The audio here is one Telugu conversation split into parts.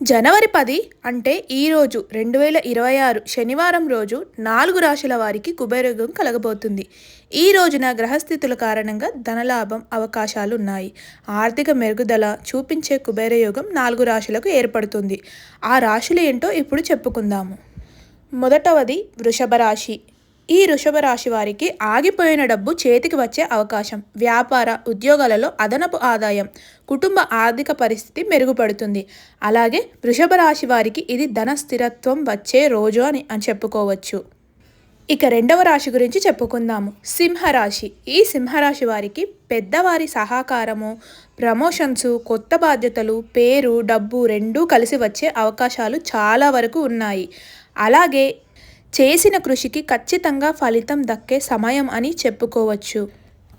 జనవరి పది అంటే ఈరోజు రెండు వేల ఇరవై ఆరు శనివారం రోజు నాలుగు రాశుల వారికి కుబేరయోగం కలగబోతుంది. ఈ రోజున గ్రహస్థితుల కారణంగా ధనలాభం అవకాశాలు ఉన్నాయి ఆర్థిక మెరుగుదల చూపించే కుబేరయోగం నాలుగు రాశులకు ఏర్పడుతుంది. ఆ రాశులు ఏంటో ఇప్పుడు చెప్పుకుందాము. మొదటవది వృషభ రాశి. ఈ వృషభ రాశి వారికి ఆగిపోయిన డబ్బు చేతికి వచ్చే అవకాశం. వ్యాపార ఉద్యోగాలలో అదనపు ఆదాయం కుటుంబ ఆర్థిక పరిస్థితి మెరుగుపడుతుంది. అలాగే వృషభ రాశి వారికి ఇది ధన స్థిరత్వం వచ్చే రోజు అని అని చెప్పుకోవచ్చు. ఇక రెండవ రాశి గురించి చెప్పుకుందాము. సింహరాశి ఈ సింహరాశి వారికి పెద్దవారి సహకారము ప్రమోషన్స్ కొత్త బాధ్యతలు పేరు డబ్బు రెండూ కలిసి వచ్చే అవకాశాలు చాలా వరకు ఉన్నాయి. అలాగే చేసిన కృషికి ఖచ్చితంగా ఫలితం దక్కే సమయం అని చెప్పుకోవచ్చు.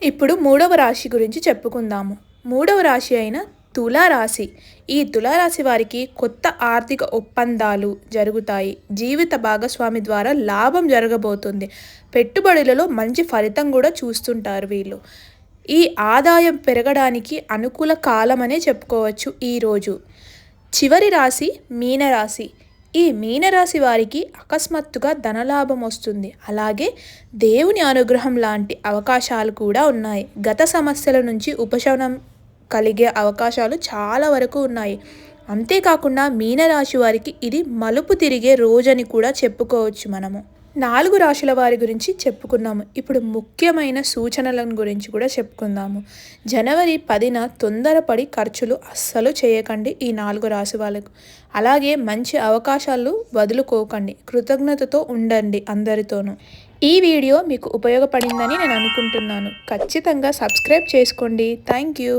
ఇప్పుడు మూడవ రాశి గురించి చెప్పుకుందాము. మూడవ రాశి అయిన తులారాశి. ఈ తులారాశి వారికి కొత్త ఆర్థిక ఒప్పందాలు జరుగుతాయి. జీవిత భాగస్వామి ద్వారా లాభం జరగబోతుంది. పెట్టుబడులలో మంచి ఫలితం కూడా చూస్తుంటారు వీళ్ళు. ఈ ఆదాయం పెరగడానికి అనుకూల కాలం అనే చెప్పుకోవచ్చు ఈరోజు చివరి రాశి మీనరాశి. ఈ మీనరాశి వారికి అకస్మాత్తుగా ధనలాభం వస్తుంది. అలాగే దేవుని అనుగ్రహం లాంటి అవకాశాలు కూడా ఉన్నాయి. గత సమస్యల నుంచి ఉపశమనం కలిగే అవకాశాలు చాలా వరకు ఉన్నాయి. అంతేకాకుండా మీనరాశి వారికి ఇది మలుపు తిరిగే రోజని కూడా చెప్పుకోవచ్చు మనము. నాలుగు రాశుల వారి గురించి చెప్పుకున్నాము. ఇప్పుడు ముఖ్యమైన సూచనలను గురించి కూడా చెప్పుకుందాము. జనవరి పదిన తొందరపడి ఖర్చులు అస్సలు చేయకండి ఈ నాలుగు రాశి వాళ్ళకు. అలాగే మంచి అవకాశాలు వదులుకోకండి. కృతజ్ఞతతో ఉండండి అందరితోనూ. ఈ వీడియో మీకు ఉపయోగపడిందని నేను అనుకుంటున్నాను. ఖచ్చితంగా సబ్స్క్రైబ్ చేసుకోండి. Thank you.